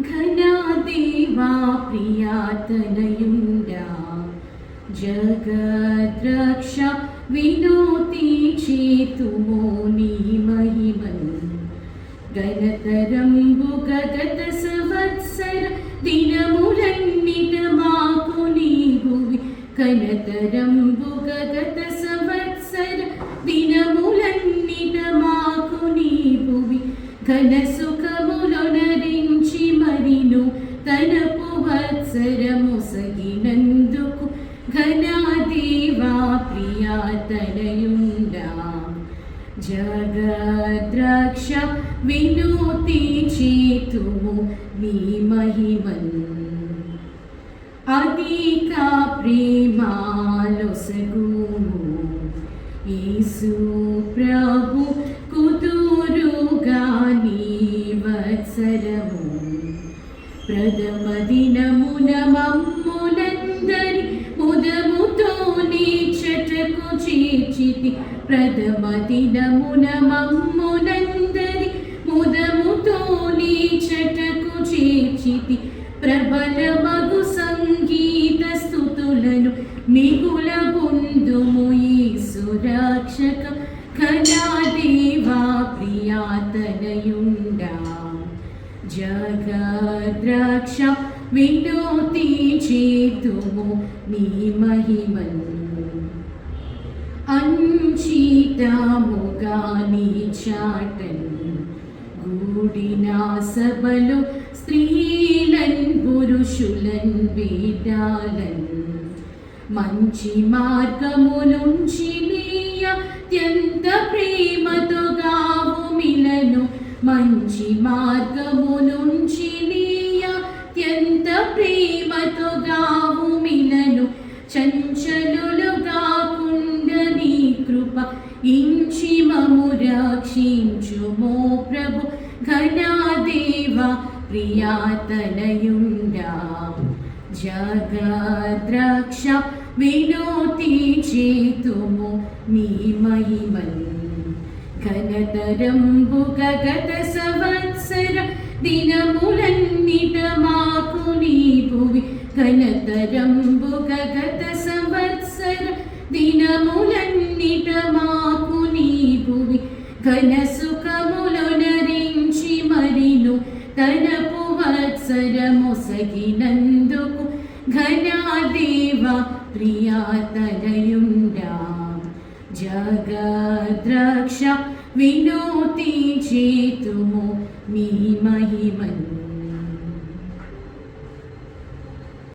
ఘనాదేవా ప్రియాతనయుండా. జగద్రక్ష వినోతి చేతుమో నీ గణతరంబు గగత సంవత్సర దినములన్నిట మాకు నీవువి కనతరంబు గగత సంవత్సర దినములన్నిట మాకు నీవువి ఘన తనపు వత్సరము సగినందుకు ఘనాదేవా ప్రియా ప్రియాతనయుండా జగద్రక్ష వినోతి చేతుము నీ మహిమన్ అధిక ప్రేమాలొసగు యేసు ప్రభు కుదురుగా నీ వత్సర ప్రథమ దినమున మమ్మునందరి ముదముతో నీ చటకు చేర్చితి ప్రథమ దినమున మమ్మునందరి ముదముతో నీ చటకు చేర్చితి ప్రబల మగు సంగీత స్థుతులను మిగుల పొందుము ఈ సురక్షక కళాదేవా ప్రియాతనయుండా జగద్రక్ష వినోతి చేతుము నీ మహిమను. అంచితముగా నీ చాటను గూడిన సభలు స్త్రీలన్ పురుషులన్ వేదాలన్ మంచి మార్గము నుంచి నీ అత్యంత ప్రేమతో మంచి మార్గము నుంచి నీ అత్యంత ప్రేమతో గావు మిలను చంచలులు కాకుండా నీ కృప ఇంచి మము రక్షించుమో ప్రభు ఘనాదేవ ప్రియాతనయుండా. జగద్రక్ష వినోతి చేతుము నీ మహిమన్. ఘనతరంబు గగత సంవత్సర దినములన్నిట మాకు నీపువి ఘనతరంబు గగత సంవత్సర దినములన్నిట మాకు నీపువి ఘన సుఖములొనరించి మరిను తనపు వత్సరమొసగినందుకు ఘనాదేవ ప్రియాతనయుండా జగద్రక్ష వినోతి చేతుము నీ మహిమను